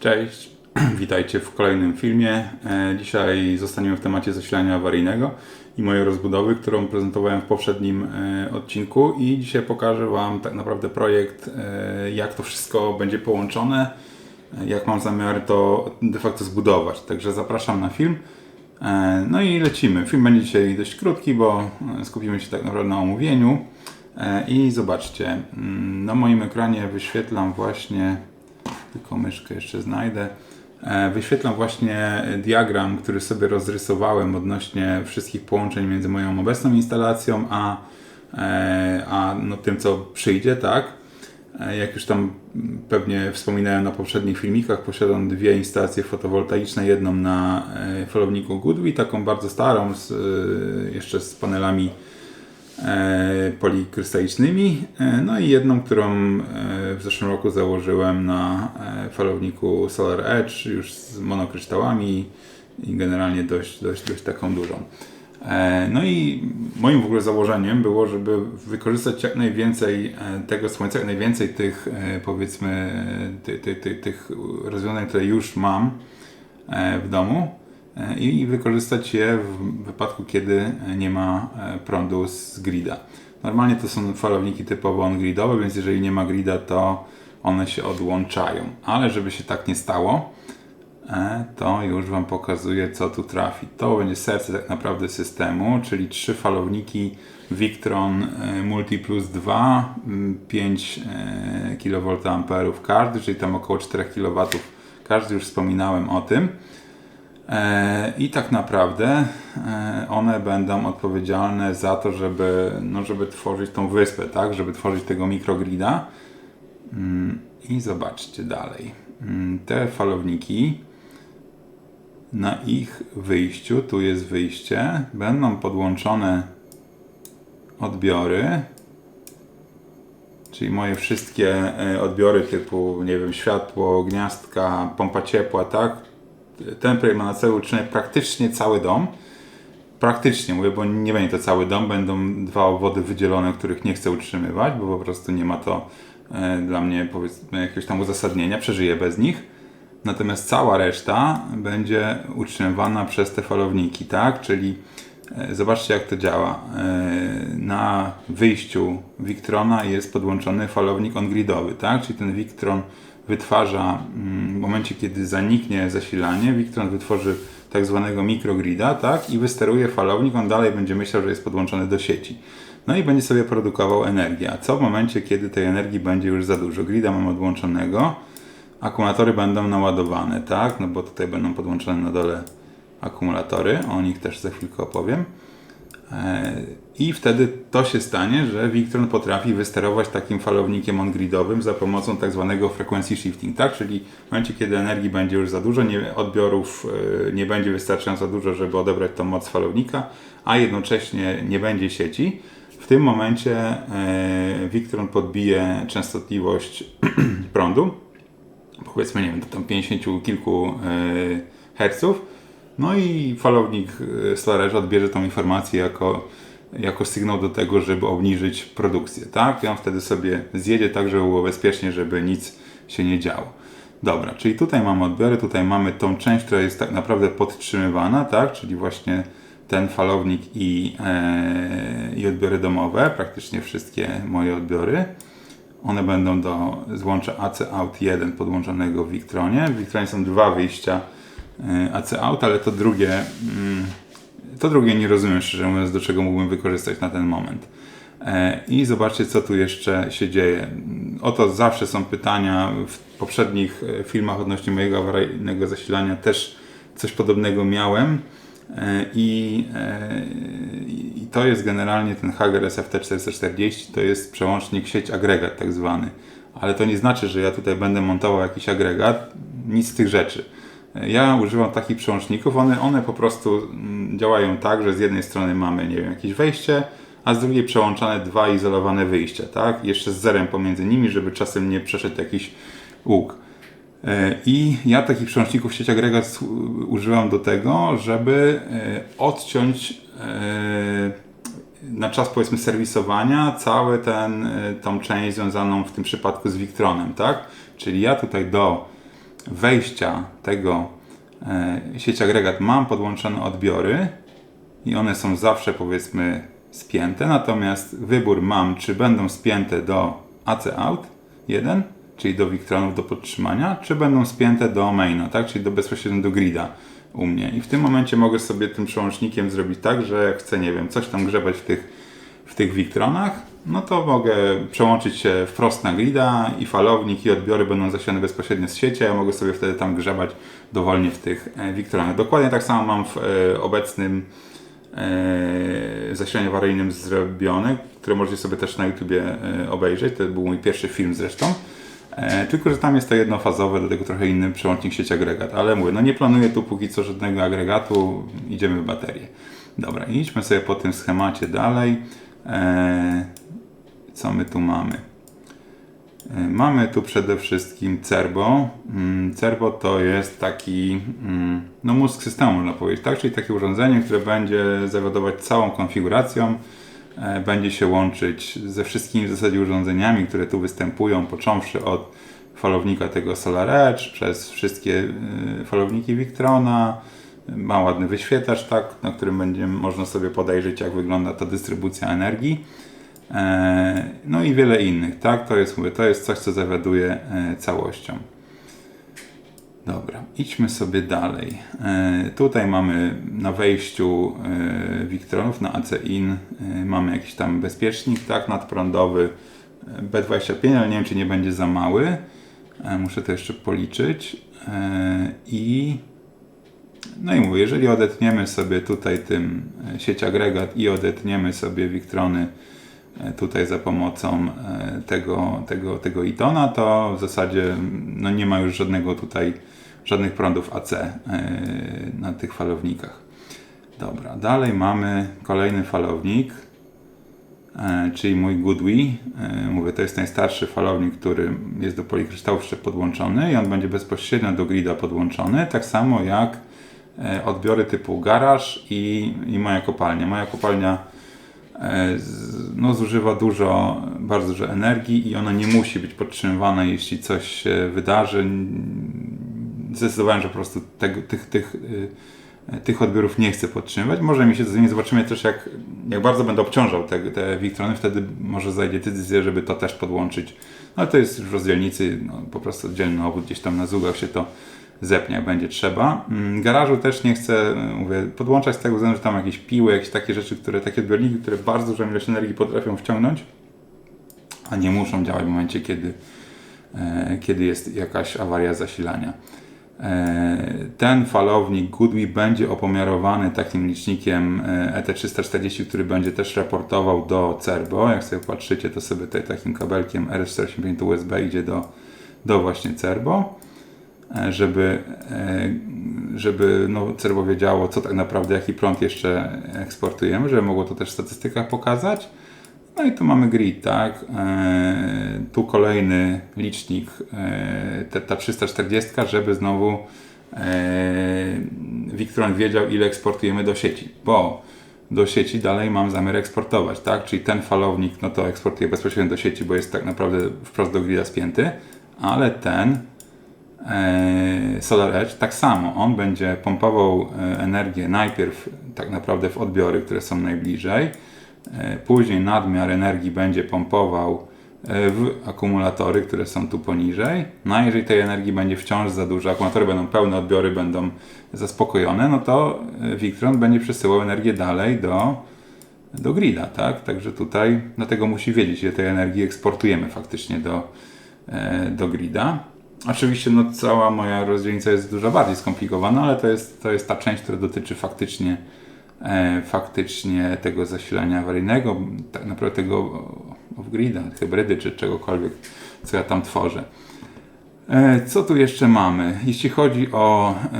Cześć, witajcie w kolejnym filmie. E, Dzisiaj zostaniemy w temacie zasilania awaryjnego i mojej rozbudowy, którą prezentowałem w poprzednim e, odcinku i dzisiaj pokażę Wam tak naprawdę projekt, e, jak to wszystko będzie połączone, jak mam zamiar to de facto zbudować. Także zapraszam na film. No i lecimy. Film będzie dzisiaj dość krótki, bo skupimy się tak naprawdę na omówieniu. I zobaczcie, mm, na moim ekranie wyświetlam właśnie tylko myszkę jeszcze znajdę. E, Wyświetlam właśnie diagram, który sobie rozrysowałem odnośnie wszystkich połączeń między moją obecną instalacją a, e, a no, tym, co przyjdzie, tak? E, Jak już tam pewnie wspominałem na poprzednich filmikach, posiadam dwie instalacje fotowoltaiczne. Jedną na falowniku Goodwi, taką bardzo starą, z, jeszcze z panelami polikrystalicznymi. E, no i jedną, którą e, w zeszłym roku założyłem na e, falowniku Solar Edge, już z monokryształami i generalnie dość, dość, dość taką dużą. E, No i moim w ogóle założeniem było, żeby wykorzystać jak najwięcej e, tego słońca, jak najwięcej tych e, powiedzmy e, ty, ty, ty, tych rozwiązań, które już mam e, w domu e, i wykorzystać je w wypadku, kiedy nie ma e, prądu z grida. Normalnie to są falowniki typowo on-gridowe, więc jeżeli nie ma grida, to one się odłączają. Ale żeby się tak nie stało, e, to już Wam pokazuję, co tu trafi. To będzie serce tak naprawdę systemu, czyli trzy falowniki Victron e, Multi Plus 2, mm, 5 e, kVA każdy, czyli tam około 4 kW każdy, już wspominałem o tym. E, I tak naprawdę e, one będą odpowiedzialne za to, żeby, no, żeby tworzyć tą wyspę, tak? Żeby tworzyć tego mikrogrida. Mm, I zobaczcie dalej. Mm, Te falowniki na ich wyjściu, tu jest wyjście, będą podłączone odbiory, czyli moje wszystkie e, odbiory typu, nie wiem, światło, gniazdka, pompa ciepła, tak? Ten projekt ma na celu utrzymać praktycznie cały dom. Praktycznie mówię, bo nie będzie to cały dom, będą dwa obwody wydzielone, których nie chcę utrzymywać, bo po prostu nie ma to e, dla mnie powiedzmy jakiegoś tam uzasadnienia, przeżyję bez nich. Natomiast cała reszta będzie utrzymywana przez te falowniki, tak? Czyli e, zobaczcie jak to działa. E, Na wyjściu Victrona jest podłączony falownik on-gridowy, tak? Czyli ten Victron wytwarza mm, w momencie, kiedy zaniknie zasilanie, Victron wytworzy tak zwanego mikrogrida, tak? I wysteruje falownik, on dalej będzie myślał, że jest podłączony do sieci. No i będzie sobie produkował energię. A co w momencie, kiedy tej energii będzie już za dużo? Grida mam odłączonego, akumulatory będą naładowane, tak? No bo tutaj będą podłączone na dole akumulatory, o nich też za chwilkę opowiem. E, I wtedy to się stanie, że Victron potrafi wysterować takim falownikiem on-gridowym za pomocą tak zwanego frequency shifting, tak? Czyli w momencie, kiedy energii będzie już za dużo, nie, odbiorów e, nie będzie wystarczająco dużo, żeby odebrać tą moc falownika, a jednocześnie nie będzie sieci, w tym momencie e, Victron podbije częstotliwość prądu, powiedzmy, nie wiem, do tam 50 kilku e, herców, no i falownik e, Storage odbierze tą informację jako, jako sygnał do tego, żeby obniżyć produkcję, tak? I on wtedy sobie zjedzie tak, żeby było bezpiecznie, żeby nic się nie działo. Dobra, czyli tutaj mamy odbiory, tutaj mamy tą część, która jest tak naprawdę podtrzymywana, tak? Czyli właśnie ten falownik i, e, i odbiory domowe, praktycznie wszystkie moje odbiory. One będą do złącza AC Out 1 podłączonego w Victronie. W Victronie są dwa wyjścia e, AC Out, ale to drugie, mm, to drugie nie rozumiem szczerze mówiąc, do czego mógłbym wykorzystać na ten moment. E, I zobaczcie, co tu jeszcze się dzieje. Oto zawsze są pytania. W poprzednich e, filmach odnośnie mojego awaryjnego zasilania też coś podobnego miałem. E, I, I to jest generalnie ten Hager SFT440, to jest przełącznik sieć agregat tak zwany. Ale to nie znaczy, że ja tutaj będę montował jakiś agregat, nic z tych rzeczy. Ja używam takich przełączników, one, one po prostu mm, działają tak, że z jednej strony mamy, nie wiem, jakieś wejście, a z drugiej przełączane dwa izolowane wyjścia, tak? Jeszcze z zerem pomiędzy nimi, żeby czasem nie przeszedł jakiś łuk. E, I ja takich przełączników sieć agregat używam do tego, żeby e, odciąć e, na czas powiedzmy serwisowania e, tą część związaną w tym przypadku z Victronem, tak? Czyli ja tutaj do wejścia tego e, sieć agregat mam podłączone odbiory i one są zawsze powiedzmy spięte, natomiast wybór mam, czy będą spięte do AC out 1, czyli do Victronów do podtrzymania, czy będą spięte do maina, tak, czyli do bezpośrednio do grida u mnie. I w tym momencie mogę sobie tym przełącznikiem zrobić tak, że chcę, nie wiem, coś tam grzebać w tych, w tych Victronach, no to mogę przełączyć się wprost na grida i falownik i odbiory będą zasilane bezpośrednio z sieci, a ja mogę sobie wtedy tam grzebać dowolnie w tych e, Victronach. Dokładnie tak samo mam w e, obecnym e, zasilaniu awaryjnym zrobione, które możecie sobie też na YouTubie obejrzeć. To był mój pierwszy film zresztą. Tylko, że tam jest to jednofazowe, do tego trochę inny przełącznik sieć agregat. Ale mówię, no nie planuję tu póki co żadnego agregatu, idziemy w baterię. Dobra, idźmy sobie po tym schemacie dalej. E, co my tu mamy? E, Mamy tu przede wszystkim Cerbo. Mm, Cerbo to jest taki mm, no mózg systemu, można powiedzieć, tak? Czyli takie urządzenie, które będzie zawiadować całą konfiguracją, e, będzie się łączyć ze wszystkimi w zasadzie urządzeniami, które tu występują, począwszy od falownika tego Solar Edge, przez wszystkie e, falowniki Victrona, ma ładny wyświetlacz, tak, na którym będzie można sobie podejrzeć, jak wygląda ta dystrybucja energii. E, No i wiele innych, tak? To jest, mówię, to jest coś, co zawiaduje e, całością. Dobra, idźmy sobie dalej. E, Tutaj mamy na wejściu Victronów na AC-IN mamy jakiś tam bezpiecznik, tak, nadprądowy e, B25, ale nie wiem, czy nie będzie za mały. Muszę to jeszcze policzyć. I no i mówię, jeżeli odetniemy sobie tutaj tym sieć agregat i odetniemy sobie Victrony e, tutaj za pomocą e, tego, tego, tego Itona, to w zasadzie no nie ma już żadnego tutaj, żadnych prądów AC e, na tych falownikach. Dobra, dalej mamy kolejny falownik, e, czyli mój Goodwi. E, Mówię, to jest najstarszy falownik, który jest do polikryształów jeszcze podłączony i on będzie bezpośrednio do grida podłączony, tak samo jak e, odbiory typu garaż i, i moja kopalnia. Moja kopalnia e, no, zużywa dużo, bardzo dużo energii i ona nie musi być podtrzymywana, jeśli coś się wydarzy. Zdecydowałem, że po prostu tego, tych, tych, y, tych odbiorów nie chcę podtrzymywać. Może mi się to zmieni, zobaczymy też jak, jak bardzo będę obciążał te, te wtedy może zajdzie decyzja, żeby to też podłączyć. No ale to jest już w rozdzielnicy, no, po prostu oddzielny obwód gdzieś tam na zugach się to zepnie, jak będzie trzeba. Mm, Garażu też nie chcę, y, mówię, podłączać z tego względu, że tam jakieś piły, jakieś takie rzeczy, które, takie odbiorniki, które bardzo dużą ilość energii potrafią wciągnąć, a nie muszą działać w momencie, kiedy, e, kiedy jest jakaś awaria zasilania. E, Ten falownik Goodwi będzie opomiarowany takim licznikiem e, ET340, który będzie też raportował do Cerbo. Jak sobie patrzycie, to sobie tutaj takim kabelkiem RS485 USB idzie do, do właśnie Cerbo, e, żeby, e, żeby no, Cerbo wiedziało, co tak naprawdę, jaki prąd jeszcze eksportujemy, żeby mogło to też w statystykach pokazać. No i tu mamy grid, tak? E, tu kolejny licznik, e, ta 340, żeby znowu e, Victron wiedział, ile eksportujemy do sieci, bo do sieci dalej mam zamiar eksportować, tak? Czyli ten falownik, no to eksportuję bezpośrednio do sieci, bo jest tak naprawdę wprost do grida spięty, ale ten e, Solar Edge tak samo, on będzie pompował e, energię najpierw tak naprawdę w odbiory, które są najbliżej, E, Później nadmiar energii będzie pompował e, w akumulatory, które są tu poniżej. No a jeżeli tej energii będzie wciąż za dużo, akumulatory będą pełne, odbiory będą zaspokojone, no to e, Victron będzie przesyłał energię dalej do, do grida, tak? Także tutaj dlatego musi wiedzieć, ile tej energii eksportujemy faktycznie do, e, do grida. Oczywiście no, cała moja rozdzielnica jest dużo bardziej skomplikowana, ale to jest, to jest ta część, która dotyczy faktycznie e, faktycznie tego zasilania awaryjnego, tak naprawdę tego off-grida, hybrydy czy czegokolwiek, co ja tam tworzę. E, co tu jeszcze mamy? Jeśli chodzi o, e,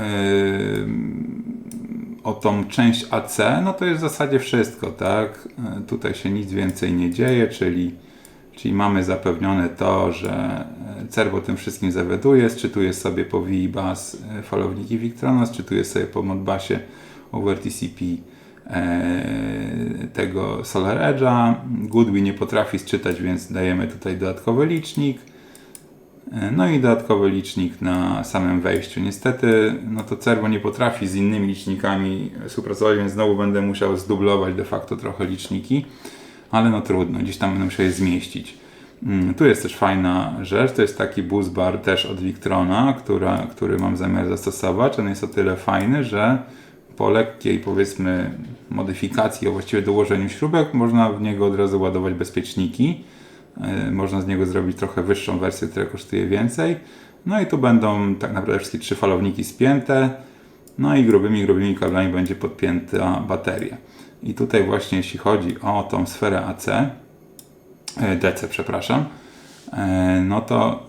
o tą część AC, no to jest w zasadzie wszystko, tak? E, tutaj się nic więcej nie dzieje, czyli, czyli mamy zapewnione to, że Cerbo tym wszystkim zawiaduje, sczytuje sobie po VI bus e, falowniki Victrona, sczytuje sobie po Modbusie over TCP e, tego Solar Edge'a. Goodwi nie potrafi sczytać, więc dajemy tutaj dodatkowy licznik. E, No i dodatkowy licznik na samym wejściu. Niestety, no to Cerbo nie potrafi z innymi licznikami współpracować, więc znowu będę musiał zdublować de facto trochę liczniki, ale no trudno, gdzieś tam będę musiał je zmieścić. Mm, Tu jest też fajna rzecz, to jest taki bus bar też od Victrona, która, który mam zamiar zastosować. On jest o tyle fajny, że po lekkiej powiedzmy modyfikacji, a właściwie dołożeniu śrubek, można w niego od razu ładować bezpieczniki. E, Można z niego zrobić trochę wyższą wersję, która kosztuje więcej. No i tu będą tak naprawdę wszystkie trzy falowniki spięte. No i grubymi, grubymi kablami będzie podpięta bateria. I tutaj właśnie jeśli chodzi o tą sferę AC, DC, przepraszam, e, no to,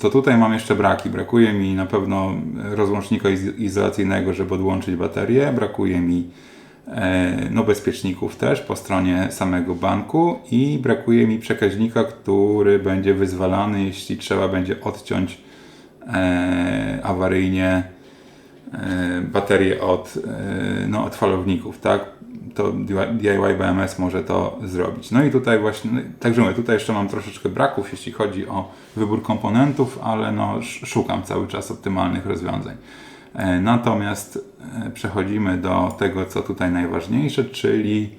to tutaj mam jeszcze braki. Brakuje mi na pewno rozłącznika iz- izolacyjnego, żeby odłączyć baterię. Brakuje mi e, no, bezpieczników też po stronie samego banku i brakuje mi przekaźnika, który będzie wyzwalany, jeśli trzeba będzie odciąć e, awaryjnie e, baterię od, e, no, od falowników, tak? To DIY BMS może to zrobić. No i tutaj właśnie, no, także mówię, tutaj jeszcze mam troszeczkę braków, jeśli chodzi o wybór komponentów, ale no, sz- szukam cały czas optymalnych rozwiązań. E, Natomiast przechodzimy do tego, co tutaj najważniejsze, czyli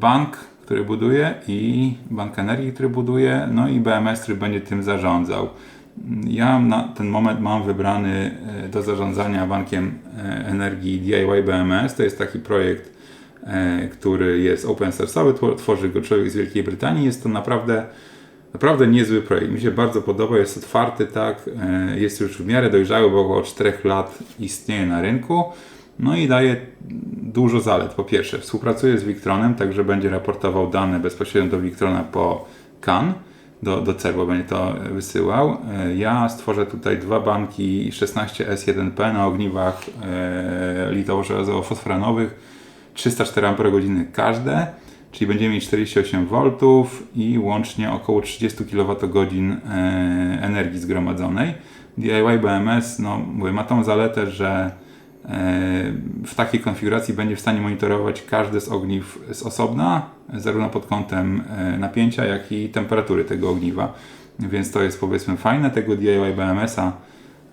bank, który buduje i bank energii, który buduje, no i BMS, który będzie tym zarządzał. Ja na ten moment mam wybrany e, do zarządzania bankiem e, energii DIY BMS. To jest taki projekt, e, który jest open source'owy, tw- tworzy go człowiek z Wielkiej Brytanii. Jest to naprawdę Naprawdę niezły projekt. Mi się bardzo podoba, jest otwarty, tak, jest już w miarę dojrzały, bo około 4 lat istnieje na rynku. No i daje dużo zalet. Po pierwsze, współpracuje z Victronem, także będzie raportował dane bezpośrednio do Victrona po CAN, do, do Cerbo będzie to wysyłał. E, Ja stworzę tutaj dwa banki 16S1P na ogniwach e, litowo-żelazowo-fosforanowych, 304 Ah każde czyli będziemy mieć 48 V i łącznie około 30 kWh e, energii zgromadzonej. DIY BMS no, mówię, ma tą zaletę, że w takiej konfiguracji będzie w stanie monitorować każde z ogniw z osobna, zarówno pod kątem e, napięcia, jak i temperatury tego ogniwa. Więc to jest powiedzmy fajne. Tego DIY BMS-a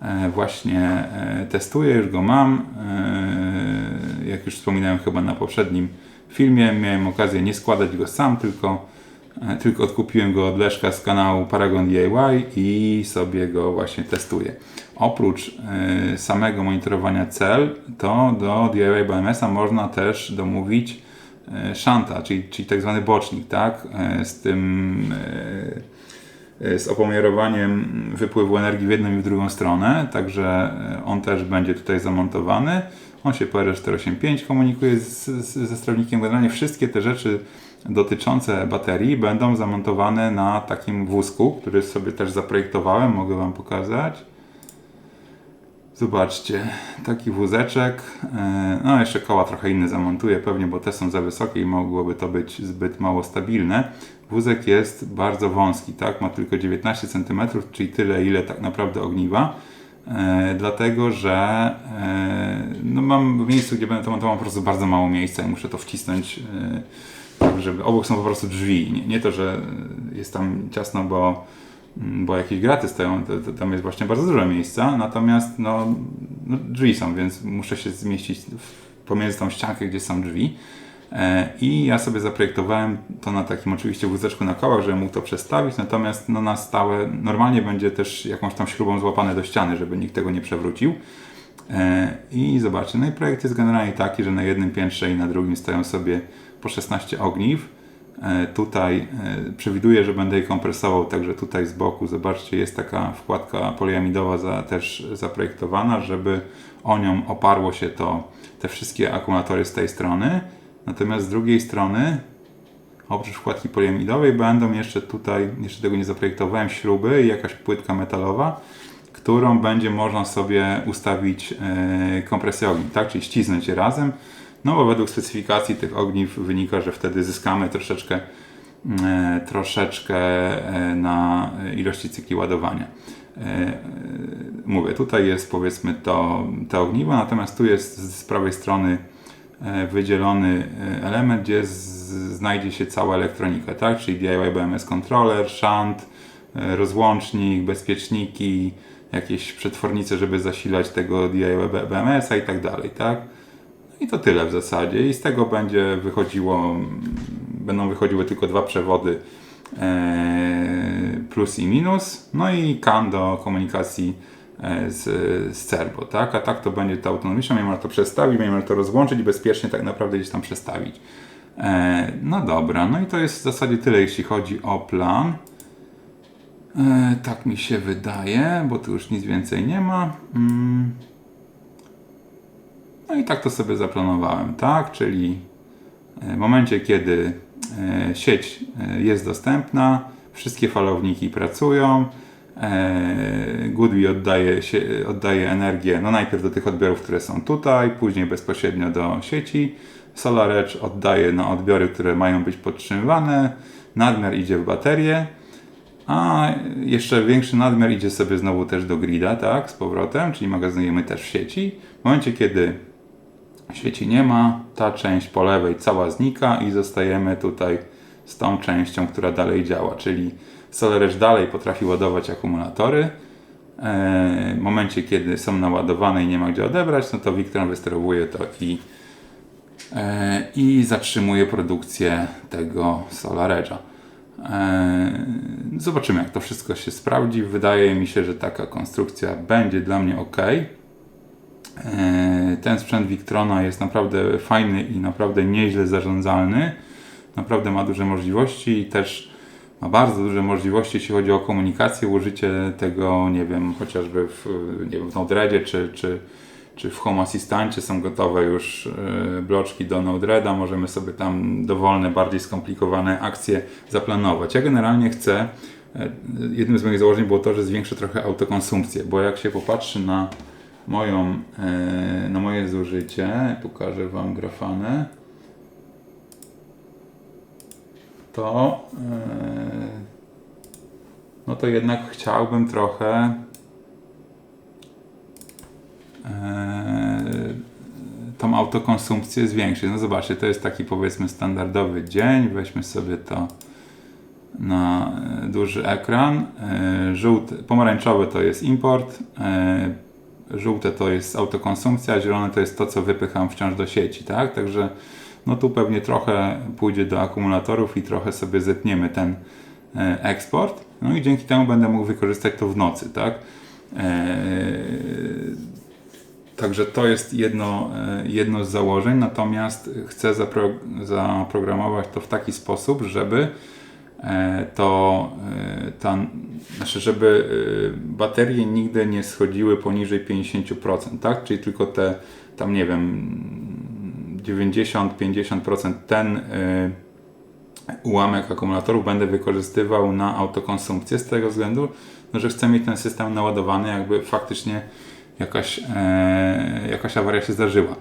e, właśnie e, testuję, już go mam. E, Jak już wspominałem chyba na poprzednim filmie, miałem okazję nie składać go sam, tylko, e, tylko odkupiłem go od Leszka z kanału Paragon DIY i sobie go właśnie testuję. Oprócz e, samego monitorowania cel, to do DIY BMS-a można też domówić e, shanta, czyli, czyli tak zwany bocznik, tak? E, Z tym e, z opomiarowaniem wypływu energii w jedną i w drugą stronę, także on też będzie tutaj zamontowany. On się PR485 komunikuje z, z, ze sterownikiem. Generalnie wszystkie te rzeczy dotyczące baterii będą zamontowane na takim wózku, który sobie też zaprojektowałem, mogę Wam pokazać. Zobaczcie, taki wózeczek. e, No, jeszcze koła trochę inne zamontuję pewnie, bo te są za wysokie i mogłoby to być zbyt mało stabilne. Wózek jest bardzo wąski, tak? Ma tylko 19 cm, czyli tyle, ile tak naprawdę ogniwa. E, dlatego, że e, no mam w miejscu, gdzie będę to montował, po prostu bardzo mało miejsca i muszę to wcisnąć tak, żeby obok są po prostu drzwi. Nie, nie to, że jest tam ciasno, bo mm, bo jakieś graty stoją, to, to, tam jest właśnie bardzo dużo miejsca, natomiast no, no, drzwi są, więc muszę się zmieścić pomiędzy tą ściankę, gdzie są drzwi. E, I ja sobie zaprojektowałem to na takim oczywiście wózeczku na kołach, żeby mógł to przestawić, natomiast no, na stałe normalnie będzie też jakąś tam śrubą złapane do ściany, żeby nikt tego nie przewrócił. E, I zobaczcie, no i projekt jest generalnie taki, że na jednym piętrze i na drugim stoją sobie po 16 ogniw. E, Tutaj e, przewiduję, że będę je kompresował, także tutaj z boku, zobaczcie, jest taka wkładka poliamidowa za, też zaprojektowana, żeby o nią oparło się to, te wszystkie akumulatory z tej strony. Natomiast z drugiej strony, oprócz wkładki poliamidowej, będą jeszcze tutaj, jeszcze tego nie zaprojektowałem, śruby i jakaś płytka metalowa, którą będzie można sobie ustawić e, kompresję ogniw, tak? czyli ścisnąć je razem. No bo według specyfikacji tych ogniw wynika, że wtedy zyskamy troszeczkę, e, troszeczkę e, na ilości cykli ładowania. E, Mówię, tutaj jest powiedzmy to, te ogniwo, natomiast tu jest z prawej strony wydzielony element, gdzie znajdzie się cała elektronika, tak? czyli DIY BMS controller, shunt, rozłącznik, bezpieczniki, jakieś przetwornice, żeby zasilać tego DIY BMS-a i tak dalej, tak? I to tyle w zasadzie. I z tego będzie wychodziło, mm, będą wychodziły tylko dwa przewody e, plus i minus, no i CAN do komunikacji e, z, z Cerbo, tak? A tak to będzie to autonomiczne, będziemy to przestawić, będziemy to rozłączyć i bezpiecznie tak naprawdę gdzieś tam przestawić. E, no dobra, no i to jest w zasadzie tyle, jeśli chodzi o plan. Tak mi się wydaje, bo tu już nic więcej nie ma. No i tak to sobie zaplanowałem, tak? Czyli w momencie, kiedy e, sieć e, jest dostępna, wszystkie falowniki pracują, e, Goodby oddaje, oddaje energię no najpierw do tych odbiorów, które są tutaj, później bezpośrednio do sieci. SolarEdge oddaje na odbiory, które mają być podtrzymywane, nadmiar idzie w baterię, a jeszcze większy nadmiar idzie sobie znowu też do grida, tak, z powrotem, czyli magazynujemy też w sieci. W momencie, kiedy świeci nie ma, ta część po lewej cała znika i zostajemy tutaj z tą częścią, która dalej działa, czyli SolarEdge dalej potrafi ładować akumulatory. E, w momencie, kiedy są naładowane i nie ma gdzie odebrać, no to Victron wysterowuje to i, e, i zatrzymuje produkcję tego SolarEdge'a. E, zobaczymy, jak to wszystko się sprawdzi. Wydaje mi się, że taka konstrukcja będzie dla mnie ok. E, ten sprzęt Victrona jest naprawdę fajny i naprawdę nieźle zarządzalny. Naprawdę ma duże możliwości i też ma bardzo duże możliwości, jeśli chodzi o komunikację, użycie tego, nie wiem, chociażby w, nie wiem, w Node-REDzie czy, czy, czy w Home Assistancie są gotowe już e, bloczki do Node-REDa, możemy sobie tam dowolne, bardziej skomplikowane akcje zaplanować. Ja generalnie chcę, e, jednym z moich założeń było to, że zwiększę trochę autokonsumpcję, bo jak się popatrzy na moją, e, na moje zużycie, pokażę Wam grafanę, to e, no to jednak chciałbym trochę e, tą autokonsumpcję zwiększyć. No zobaczcie, to jest taki powiedzmy standardowy dzień, weźmy sobie to na duży ekran. Żółty, pomarańczowy to jest import, żółte to jest autokonsumpcja, a zielone to jest to, co wypycham wciąż do sieci, tak? Także no tu pewnie trochę pójdzie do akumulatorów i trochę sobie zetniemy ten e, eksport. No i dzięki temu będę mógł wykorzystać to w nocy, tak? Eee, także to jest jedno, e, jedno z założeń, natomiast chcę zapro, zaprogramować to w taki sposób, żeby E, to e, ta, znaczy, żeby e, baterie nigdy nie schodziły poniżej 50%, tak? Czyli tylko te tam nie wiem 90-50% ten ułamek akumulatorów będę wykorzystywał na autokonsumpcję z tego względu, no, że chcę mieć ten system naładowany, jakby faktycznie jakaś, jakaś awaria się zdarzyła.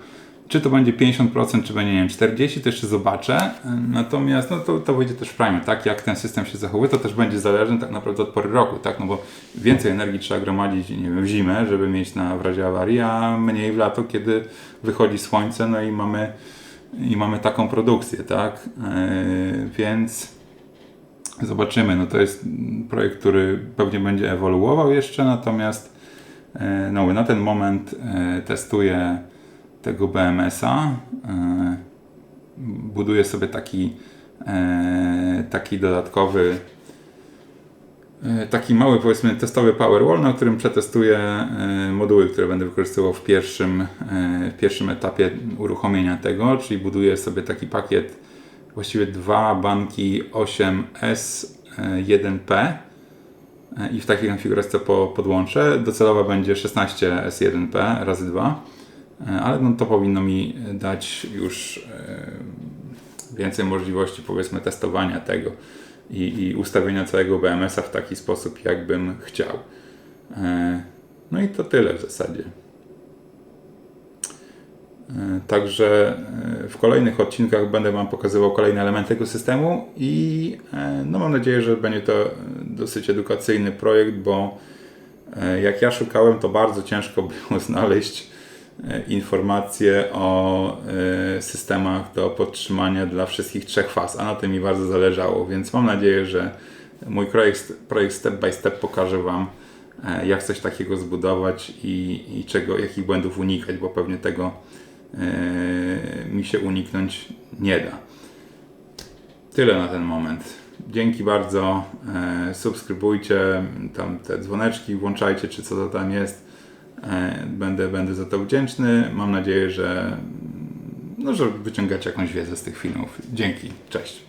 Czy to będzie 50%, czy będzie nie wiem, 40%, to jeszcze zobaczę. Natomiast no, to, to wyjdzie też w prime, tak? Jak ten system się zachowuje, to też będzie zależne tak naprawdę od pory roku, tak? No bo więcej energii trzeba gromadzić, nie wiem, w zimę, żeby mieć na w razie awarii, a mniej w lato, kiedy wychodzi słońce, no i mamy, i mamy taką produkcję, tak? Yy, więc zobaczymy. No to jest projekt, który pewnie będzie ewoluował jeszcze, natomiast yy, no, na ten moment yy, testuję tego BMS-a. E, buduję sobie taki, e, taki dodatkowy e, taki mały, powiedzmy, testowy Powerwall, na którym przetestuję moduły, które będę wykorzystywał w pierwszym, w pierwszym etapie uruchomienia tego, czyli buduję sobie taki pakiet, właściwie dwa banki 8S1P i w takiej konfiguracji to podłączę. Docelowo będzie 16 S1P razy 2 E, ale no, to powinno mi dać już e, więcej możliwości powiedzmy testowania tego i, i ustawienia całego BMS-a w taki sposób, jakbym chciał. E, no i to tyle w zasadzie. Także w kolejnych odcinkach będę Wam pokazywał kolejne elementy tego systemu i no mam nadzieję, że będzie to dosyć edukacyjny projekt, bo jak ja szukałem, to bardzo ciężko było znaleźć E, informacje o e, systemach do podtrzymania dla wszystkich trzech faz, a na tym mi bardzo zależało, więc mam nadzieję, że Mój projekt, projekt step by step pokaże Wam, e, jak coś takiego zbudować i, i czego, jakich błędów unikać, bo pewnie tego e, mi się uniknąć nie da. Tyle na ten moment. Dzięki bardzo. E, subskrybujcie, tam te dzwoneczki włączajcie, czy co to tam jest. E, będę, będę za to wdzięczny. Mam nadzieję, że, no, że wyciągacie jakąś wiedzę z tych filmów. Dzięki. Cześć.